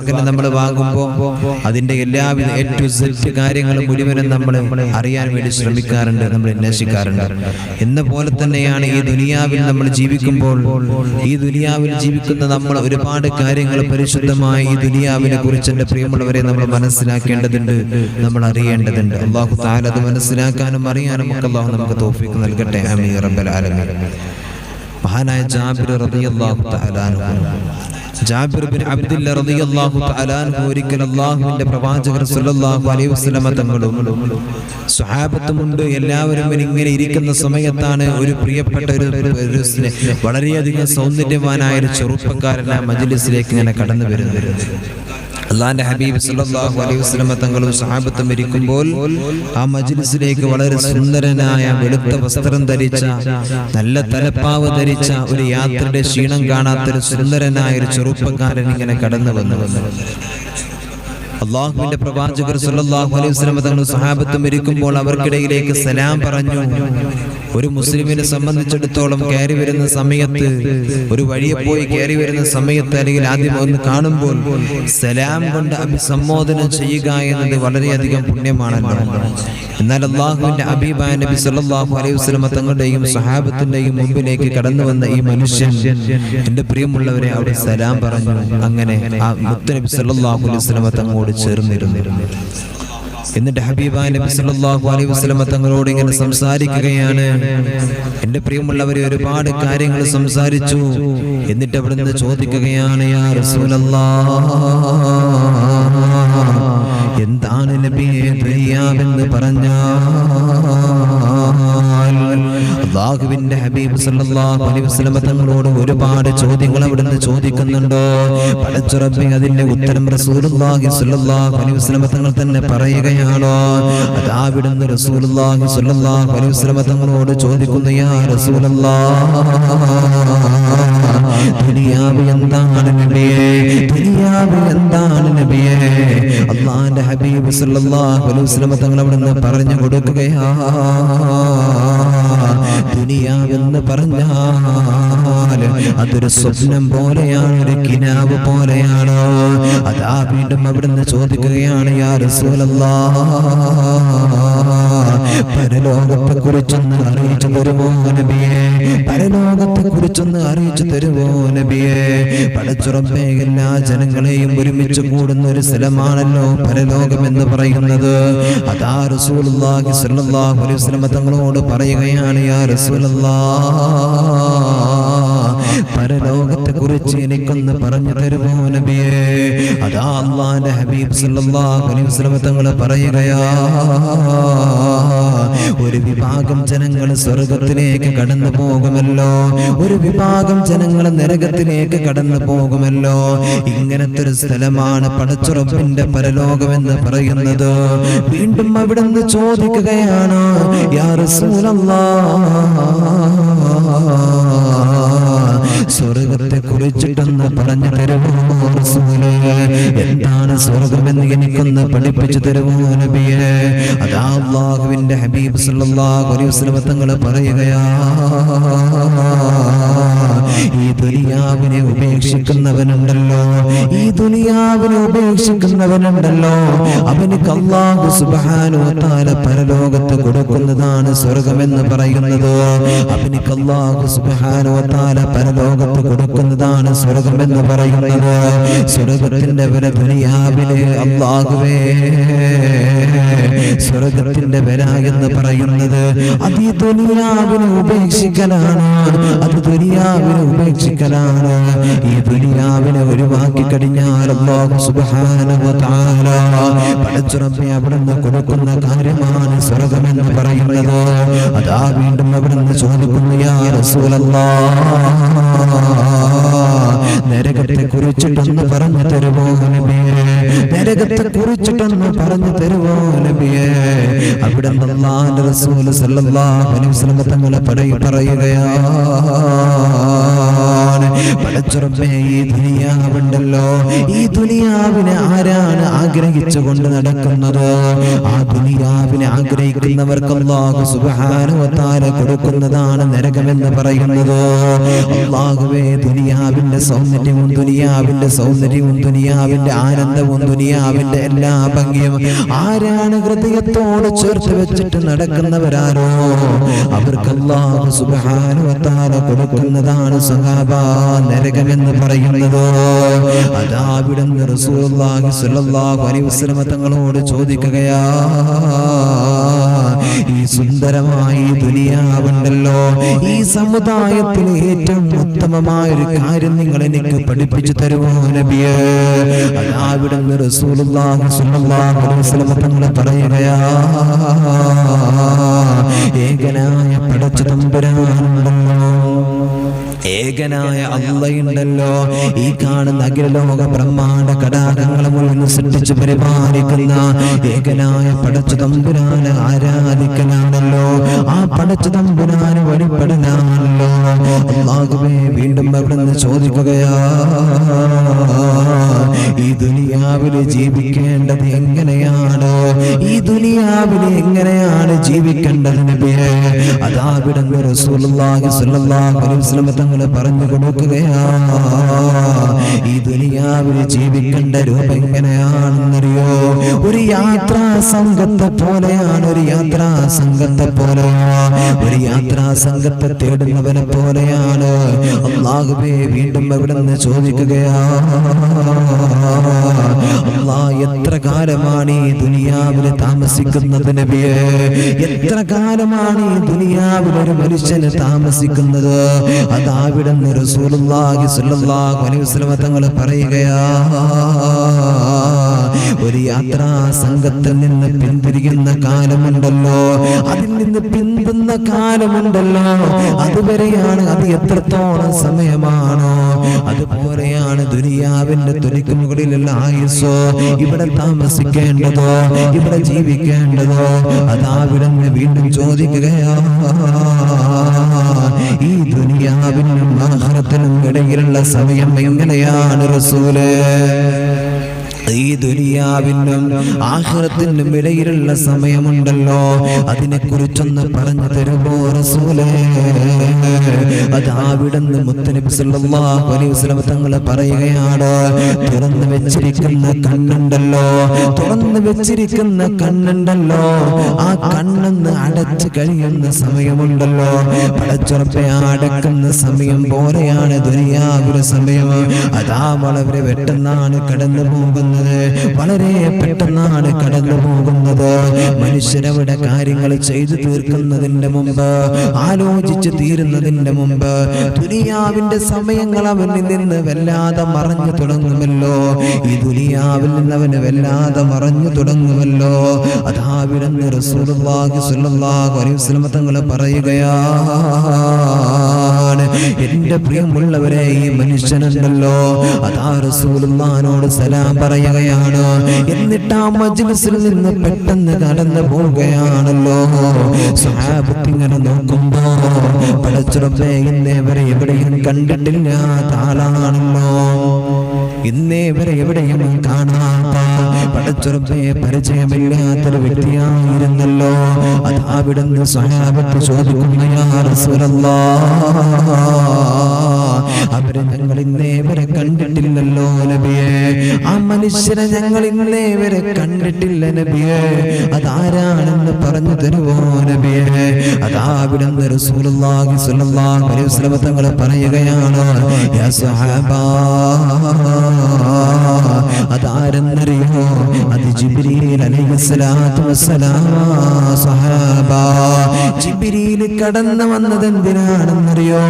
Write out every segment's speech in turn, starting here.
അങ്ങനെ നമ്മൾ വാങ്ങുമ്പോൾ അതിന്റെ എല്ലാവിധ എ കാര്യങ്ങളും മുഴുവനും നമ്മൾ അറിയാൻ വേണ്ടി ശ്രമിക്കാറുണ്ട് നമ്മൾ അന്വേഷിക്കാറുണ്ട് എന്ന പോലെ തന്നെയാണ് ഈ ദുനിയാവിൽ നമ്മൾ ജീവിക്കുമ്പോൾ ഈ ദുനിയാവിൽ ജീവിക്കുന്ന നമ്മൾ ഒരുപാട് കാര്യങ്ങൾ പരിശുദ്ധമായി ഈ ദുനിയാവിനെ കുറിച്ച് എന്റെ പ്രിയമുള്ളവരെ നമ്മൾ മനസ്സിലാക്കേണ്ടതുണ്ട് നമ്മൾ അറിയേണ്ടതുണ്ട്. അള്ളാഹു താലത് മനസ്സിലാക്കാനും അറിയാനും ഒക്കെ അള്ളാഹു നമുക്ക് തോഫിക്ക് നൽകട്ടെ. അമീർ റബ്ബൽ ആലമീൻ മഹാനായ ജാബിർ റളിയല്ലാഹു തആല ജാബിർ ബിൻ അബ്ദുല്ല റളിയല്ലാഹു തആല ഒരിക്കൽ അല്ലാഹുവിന്റെ പ്രവാചകർ സല്ലല്ലാഹു അലൈഹി വസല്ലമ തങ്ങളും സ്വഹാബത്തുമുണ്ട്. എല്ലാവരും ഇങ്ങനെ ഇരിക്കുന്ന സമയത്താണ് ഒരു പ്രിയപ്പെട്ട ഒരു വളരെയധികം സൗന്ദര്യവാനായ ഒരു ചെറുപ്പക്കാരൻ ആ മജ്ലിസിലേക്ക് ഇങ്ങനെ കടന്നു വരുന്നത്. അള്ളാന്റെ ഹബീബ് സല്ലല്ലാഹു അലൈഹി വസല്ലമ തങ്ങളും സഹാബത്തും ഇരിക്കുമ്പോൾ ആ മജ്ലിസിലേക്ക് വളരെ സുന്ദരനായ വെളുത്ത വസ്ത്രം ധരിച്ച നല്ല തലപ്പാവ് ധരിച്ച ഒരു യാത്രയുടെ ക്ഷീണം കാണാത്ത ഒരു സുന്ദരനായ ഒരു ചെറുപ്പക്കാരൻ ഇങ്ങനെ കടന്നു വന്നു വന്നു. അള്ളാഹുവിന്റെ പ്രവാചകർ സല്ലല്ലാഹു അലൈഹി വസല്ലം തങ്ങൾ സഹാബത്തും ഇരിക്കുമ്പോൾ അവർക്കിടയിലേക്ക് സലാം പറഞ്ഞു. ഒരു മുസ്ലിമിനെ സംബന്ധിച്ചിടത്തോളം കയറി വരുന്ന സമയത്ത് ഒരു വഴിയെ പോയി കയറി വരുന്ന സമയത്ത് അല്ലെങ്കിൽ ആദ്യം ഒന്ന് കാണുമ്പോൾ സലാം കൊണ്ട് അഭിസംബോധന ചെയ്യുക എന്നത് വളരെയധികം പുണ്യമാണല്ലോ എന്നാൽ അള്ളാഹുവിന്റെ അബീബായ നബി സല്ലല്ലാഹു അലൈഹി വസല്ലമ തങ്ങളുടെയും സഹാബത്തിന്റെയും മുമ്പിലേക്ക് കടന്നു വന്ന ഈ മനുഷ്യൻ എന്റെ പ്രിയമുള്ളവരെ അവിടെ സലാം പറഞ്ഞു. അങ്ങനെ ആ മുത്തനബി സല്ലല്ലാഹു അലൈഹി വസല്ലമ തങ്ങളോട് ചേർന്നിരുന്നു എന്നിട്ട് ഹബീബായ നബി സല്ലല്ലാഹു അലൈഹി വസല്ലമ തങ്ങളോട് ഇങ്ങനെ സംസാരിക്കുകയാണ്. എന്റെ പ്രിയമുള്ളവരെ ഒരുപാട് കാര്യങ്ങൾ സംസാരിച്ചു. എന്നിട്ട് അവിടുന്ന് ചോദിക്കുകയാണ് യാ റസൂലല്ലാഹ് എന്താണ് നബിയെ പറഞ്ഞാൽ അള്ളാഹുവിന്റെ ഹബീബ് സല്ലല്ലാഹു അലൈഹി വസല്ലമ തങ്ങളോട് ഒരുപാട് ചോദ്യങ്ങൾ അവിടുന്ന് ചോദിക്കുന്നുണ്ടോ? പടച്ചുറപ്പി അതിന്റെ ഉത്തരം റസൂലുള്ളാഹി സല്ലല്ലാഹു അലൈഹി വസല്ലമ തങ്ങൾ തന്നെ പറയുകയാണ്? അതാ അവിടുന്ന് റസൂലുള്ളാഹി സല്ലല്ലാഹു അലൈഹി വസല്ലമ തങ്ങളോട് ചോദിക്കുന്നു യാ റസൂലല്ലാഹ് ദുനിയാവ് എന്താണ് നബിയേ? ദുനിയാവ് എന്താണ് നബിയേ? അള്ളാഹിന്റെ ഹബീബ് സല്ലല്ലാഹു അലൈഹി വസല്ലമ തങ്ങൾ അവിടുന്ന് പറഞ്ഞു കൊടുക്കുകയാ. ദുനിയാവെന്ന് പറഞ്ഞാൽ അതൊരു സ്വപ്നം പോലെയാണ് ഒരു കിനാവ് പോലെയാണ്? അതാ വീണ്ടും അവിടുന്ന് ചോദിക്കുകയാണ് യാ റസൂലല്ലാഹ് പരലോകത്തെ കുറിച്ചൊന്ന് അറിയിച്ചു തരുമോ നബിയെ? പരലോകത്തെ കുറിച്ചൊന്ന് അറിയിച്ചു തരുമോ നബിയെ? പടച്ചുറപ്പേ എല്ലാ ജനങ്ങളെയും ഒരുമിച്ച് കൂടുന്ന ഒരു സ്ഥലമാണല്ലോ പരലോകം എന്ന് പറയുന്നത്. അതാ റസൂലുള്ളാഹി സ്വല്ലല്ലാഹു അലൈഹി വസല്ലം തങ്ങളോട് പറയുകയാണ് യാ റസൂലല്ലാഹ് പരലോകത്തെ കുറിച്ച് എനിക്കൊന്ന് പറഞ്ഞു തരുമോ നബിയേ? അതാ അള്ളാന്റെ ഹബീബ് സല്ലല്ലാഹു അലൈഹി വസല്ലം പറയുകയാ ഒരു വിഭാഗം ജനങ്ങൾ സ്വർഗത്തിലേക്ക് കടന്നു പോകുമല്ലോ ഒരു വിഭാഗം ജനങ്ങൾ നരകത്തിലേക്ക് കടന്നു പോകുമല്ലോ. ഇങ്ങനത്തെ ഒരു സ്ഥലമാണ് പടച്ചുറപ്പിന്റെ പരലോകമെന്ന് പറയുന്നത്. വീണ്ടും അവിടുന്ന് ചോദിക്കുകയാണ് യാ റസൂലല്ലാഹ് സ്വർഗത്തെ കുറിച്ചിട്ടൊന്ന് പറഞ്ഞു തരുമോ എന്താണ് സ്വർഗമെന്ന് എനിക്കൊന്ന് പഠിപ്പിച്ചു തരുമോ നബിയെ? അതാ അള്ളാഹുവിന്റെ ഹബീബ് സല്ലല്ലാഹു അലൈഹി വസല്ലം തങ്ങൾ പറയുകയാ ഈ ദുനിയാവിനെ ഉപേക്ഷിക്കുന്നവനുണ്ടല്ലോ. ഈ ദുനിയാവിനെ ഉപേക്ഷിക്കുന്നവനുണ്ടല്ലോ. അവനിക്ക് അള്ളാഹു സുബാനുവത്താല പരലോകത്ത് കൊടുക്കുന്നതാണ് സ്വർഗമെന്ന് പറയുന്നത്. അവനിക്ക് അള്ളാഹു സുബാനുവത്താല പരലോകത്ത് കൊടുക്കുന്നതാണ് സ്വർഗമെന്ന് പറയുന്നത്. സ്വർഗത്തിന്റെ വില ദുനിയാവിനെ അള്ളാഹുവേ സ്വർഗത്തിന്റെ വില എന്ന് പറയുന്നത് അത് ഈ ദുനിയാവിനെ ഉപേക്ഷിക്കലാണ്. അത് ദുനിയാവിനെ ഉപേക്ഷിക്കലാണ്. ഈ ദുനിയാവിനെ ഒഴിവാക്കി കഴിഞ്ഞാൽ അല്ലാഹു സുബ്ഹാനഹു കാര്യമാണ് സ്വർഗമെന്ന് പറയുന്നത്. അതാ വീണ്ടും അവിടുന്ന് ചോദിക്കുന്നു യാ നരകത്തെ കുറിച്ചിട്ടൊന്ന് പറഞ്ഞു തരുമോ നബിയെ നരകത്തെ കുറിച്ചിട്ടൊന്ന് പറഞ്ഞു തരുവോ നബിയെ അവിടെ തങ്ങളെ പറയ പറയുകയാണ് പടച്ചുറപ്പേ ഈ ദുനിയാവുണ്ടല്ലോ. ഈ ദുനിയാവിനെ ആരാണ് ആഗ്രഹിച്ചു കൊണ്ട് നടക്കുന്നത്? ആ ദുനിയാവിനെ ആഗ്രഹിക്കുന്നവർക്ക് തആല കൊടുക്കുന്നതാണ് നരകമെന്ന് പറയുന്നത്. അള്ളാഹുവേ ദുനിയാവിന്റെ സൗന്ദര്യവും ദുനിയാവിന്റെ സൗന്ദര്യവും ദുനിയാവിന്റെ ആനന്ദവും ദുനിയാവിന്റെ എല്ലാ ഭംഗിയും ആരാണ് ഹൃദയത്തോട് ചേർത്ത് വെച്ചിട്ട് നടക്കുന്നവരാരോ? അവർക്ക് തആല കൊടുക്കുന്നതാണ് സഹാബ. നരകമെന്ന് പറയുന്നത്. അതാ അവിടുന്ന് റസൂലുള്ളാഹി സ്വല്ലല്ലാഹു അലൈഹി തങ്ങളോട് ചോദിക്കുകയാ ഈ സുന്ദരമായി ദുനിയാവുണ്ടല്ലോ. ഈ സമുദായത്തിൽ ഏറ്റവും ഉത്തമമായ ഒരു കാര്യം നിങ്ങൾ എനിക്ക് പഠിപ്പിച്ചു തരുമോ നബിയേ? അതാ അവിടുന്ന് റസൂലുള്ളാഹി സ്വല്ലല്ലാഹു അലൈഹി പറയുകയാ ഏകനായ പടച്ചു തമ്പുരാനുണ്ടല്ലോ. ഏകനായ അള്ളയുണ്ടല്ലോ ഈ കാണുന്ന അഖിലോക ബ്രഹ്മാണ്ട കടാകങ്ങളെ മുഴുവൻ സൃഷ്ടിച്ചു പരിപാലിക്കുന്ന ഏകനായ പടച്ചു തമ്പുരാന് ആരാധിക്കലാണല്ലോ ആ പടച്ചു തമ്പുരാന് വഴിപ്പെടലാണല്ലോ അള്ളാഹുവേ വീണ്ടും നിന്ന് ചോദിക്കുകയാ. ഈ ദുനിയാവിൽ ജീവിക്കേണ്ടത് എങ്ങനെയാണ്? ഈ ദുനിയാവിൽ എങ്ങനെയാണ് ജീവിക്കേണ്ടത് നബിയെ അതാ അവിടുന്ന് റസൂലുള്ളാഹി സ്വല്ലല്ലാഹു അലൈഹി വസല്ലം തങ്ങളെ പറഞ്ഞു കൊടുക്കുകയാ. യാത്രാ സംഘത്തെ പോലെയാണ് ഒരു യാത്രാ സംഘത്തെ പോലെയാണ് ഒരു യാത്രാ സംഘത്തെ തേടുന്നവനെ പോലെയാണ്. അള്ളാഹുബേ വീണ്ടും അവിടെ നിന്ന് ചോദിക്കുകയാ എത്ര കാലമാണ് ഈ ദുനിയാവിൽ താമസിക്കുന്നത് നബിയെ? എത്ര കാലമാണ് ഈ ദുനിയാവിൽ ഒരു മനുഷ്യന് താമസിക്കുന്നത്? അതാവിടുന്ന് റസൂലുള്ളാഹി സ്വല്ലല്ലാഹു അലൈഹി വസല്ലം തങ്ങൾ പറയുകയാ ഒരു യാത്രാ സംഘത്തിൽ നിന്ന് പിന്തിരിയുന്ന കാലമുണ്ടല്ലോ. അതിൽ നിന്ന് പിന്തുന്ന കാലമുണ്ടല്ലോ. അതുവരെയാണ് അത് എത്രത്തോളം സമയമാണോ. അതുപോലെയാണ് ദുനിയാവിന്റെ തുരിക്ക് മുകളിലുള്ള ആയുസ് ഇവിടെ താമസിക്കേണ്ടതോ ഇവിടെ ജീവിക്കേണ്ടതോ അതാവിടുന്ന് വീണ്ടും ചോദിക്കുകയാ. ഈ ദുനിയാവിനും ആഹാരത്തിനും ഇടയിലുള്ള സമയം എങ്ങനെയാണ് റസൂലേ? ഈ ദുനിയാവിനും ആഹ്റത്തിനും ഇടയിലുള്ള സമയമുണ്ടല്ലോ. അതിനെ കുറിച്ചൊന്ന് പറഞ്ഞു തരുമോ റസൂലേ? മുത്തനബി സല്ലല്ലാഹു അലൈഹി പറയുകയാണ്. തുറന്നു വെച്ചിരിക്കുന്ന കണ്ണുണ്ടല്ലോ. തുറന്നു വെച്ചിരിക്കുന്ന കണ്ണുണ്ടല്ലോ. ആ കണ്ണെന്ന് അടച്ചു കഴിയുന്ന സമയമുണ്ടല്ലോ. പടച്ചുറപ്പെ അടക്കുന്ന സമയം പോലെയാണ് ദുനിയാവിലെ സമയം. അതാ വളരെ പെട്ടെന്നാണ് കടന്നു പോകുന്നത് വളരെ പെട്ടെന്നാണ് കടന്നു പോകുന്നത്. മനുഷ്യരവിടെ കാര്യങ്ങൾ ചെയ്തു തീർക്കുന്നതിന്റെ മുമ്പ് ആലോചിച്ച് തീരുന്നതിന്റെ മുമ്പ് ദുനിയാവിന്റെ സമയങ്ങൾ അവനിൽ നിന്ന് വല്ലാതെ മറഞ്ഞു തുടങ്ങുമല്ലോ. ഈ ദുനിയാവിൽ നിന്ന് അവന് വല്ലാതെ മറഞ്ഞു തുടങ്ങുമല്ലോ. അതാ വിടന്ന് റസൂലുള്ളാഹി സ്വല്ലല്ലാഹു അലൈഹി വസല്ലം തങ്ങൾ പറയുകയാണ് എന്റെ പ്രിയമുള്ളവരെ ഈ മനുഷ്യനുണ്ടല്ലോ അതാ റസൂലുള്ളാനോട് സലാം പറയുകയാണ്. എന്നിട്ട് ആ മജ്ലിസിൽ നിന്ന് പെട്ടെന്ന് കടന്നു പോവുകയാണല്ലോ. സഹാബത്തിങ്ങനെ നോക്കുമ്പോ പടച്ചുറപ്പേ ഇന്നേവരെ എവിടെയും കണ്ടിട്ടില്ലാത്ത ആളാണല്ലോ. ഇന്നേ വരെ എവിടെയും കാണാത്ത പടച്ചുറപ്പേ പരിചയമില്ലാത്തൊരു വ്യക്തിയായിരുന്നല്ലോ. അതാവിടുന്ന് സഹാബത്ത് ചോദിക്കുന്ന അവരെ ഞങ്ങൾ ഇന്നേ വരെ കണ്ടിട്ടില്ലല്ലോ നബിയെ. ആ മനുഷ്യരെ ഞങ്ങൾ ഇന്നേ വരെ കണ്ടിട്ടില്ല നബിയെ. അതാരാണെന്ന് പറഞ്ഞു തരുവോ നബിയെ? അതാവിടുന്ന് റസൂലുള്ളാഹി സ്വല്ലല്ലാഹു അലൈഹി വസല്ലം പറയുകയാണ് യാ സഹാബാ അതാരെന്നറിയോ അത് ജിബ്രീൽ കടന്നു വന്നത് എന്തിനാണെന്നറിയോ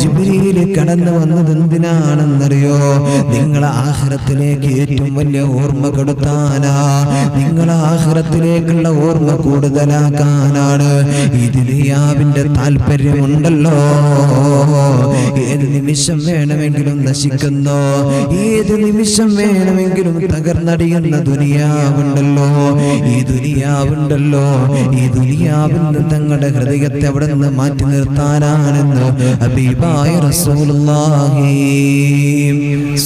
ജിബ്രീൽ കടന്നു വന്നത് എന്തിനാണെന്നറിയോ നിങ്ങളെ ആഹ്റത്തിലേക്ക് ഏറ്റവും വലിയ ഓർമ്മ കൊടുത്താനാ നിങ്ങളെ ആഹ്റത്തിലേക്കുള്ള ഓർമ്മ കൂടുതലാക്കാനാണ്. ഈ ദുനിയാവിന്റെ താല്പര്യമുണ്ടല്ലോ. ഏത് നിമിഷം വേണമെങ്കിലും നശിക്കുന്നു ഏത് നിമിഷം വേണം വേണമെങ്കിലും തകർന്നടിയുന്ന ദുനിയാവുണ്ടല്ലോ. ഈ ദുനിയാവുണ്ടല്ലോ. ഈ ദുനിയാവിൽ തങ്ങളുടെ ഹൃദയത്തെ അവിടെ നിന്ന് മാറ്റി നിർത്താനാണെന്ന് ഹബീബായ റസൂലുള്ളാഹി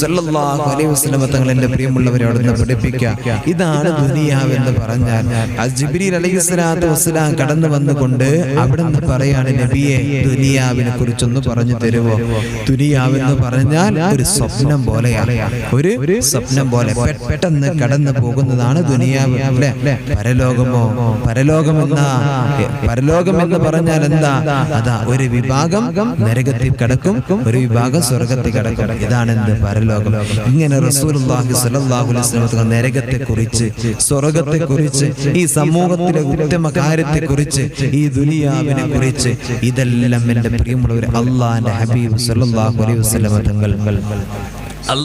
സല്ലല്ലാഹു അലൈഹി വസല്ലം തങ്ങൾ എന്റെ പ്രിയമുള്ളവരെ അവിടെ നിന്ന് പഠിപ്പിക്കുക. ഇതാണ് ദുനിയാവ് എന്ന് പറഞ്ഞാൽ ജിബ്രീൽ അലൈഹി സ്വലാത്തു വസ്സലാം കടന്നു വന്നുകൊണ്ട് അവിടെ നിന്ന് പറയാണ് നബിയെ ദുനിയാവിനെ കുറിച്ചൊന്ന് പറഞ്ഞു തരുമോ ദുനിയാവ് എന്ന് പറഞ്ഞാൽ ഒരു സ്വപ്നം പോലെയാണ് ഒരു സ്വപ്നം പോലെ. പെട്ടെന്ന് കടന്നു പോകുന്നതാണ് ദുനിയാവ്? അല്ലെ? പരലോകമോ? പരലോകമെന്ന? പരലോകം എന്ന് പറഞ്ഞാൽ എന്താ? അതാ ഒരു വിഭാഗം നരകത്തിൽ കിടക്കും ഒരു വിഭാഗം സ്വർഗത്തിൽ കിടക്കും. ഇതാണ് എന്ത്? പരലോകം. ഇങ്ങനെ റസൂലുള്ളാഹി സ്വല്ലല്ലാഹു അലൈഹി വസല്ലം നരകത്തെ കുറിച്ച് സ്വർഗത്തെ കുറിച്ച് ഈ സമൂഹത്തിലെ ഉത്തമ കാര്യത്തെ കുറിച്ച് ഈ ദുനിയാവിനെ കുറിച്ച് ഇതെല്ലാം എന്റെ പ്രിയമുള്ളവർ അള്ളാഹിന്റെ ഹബീബ് സ്വല്ലല്ലാഹു അലൈഹി വസല്ലം തങ്ങൾ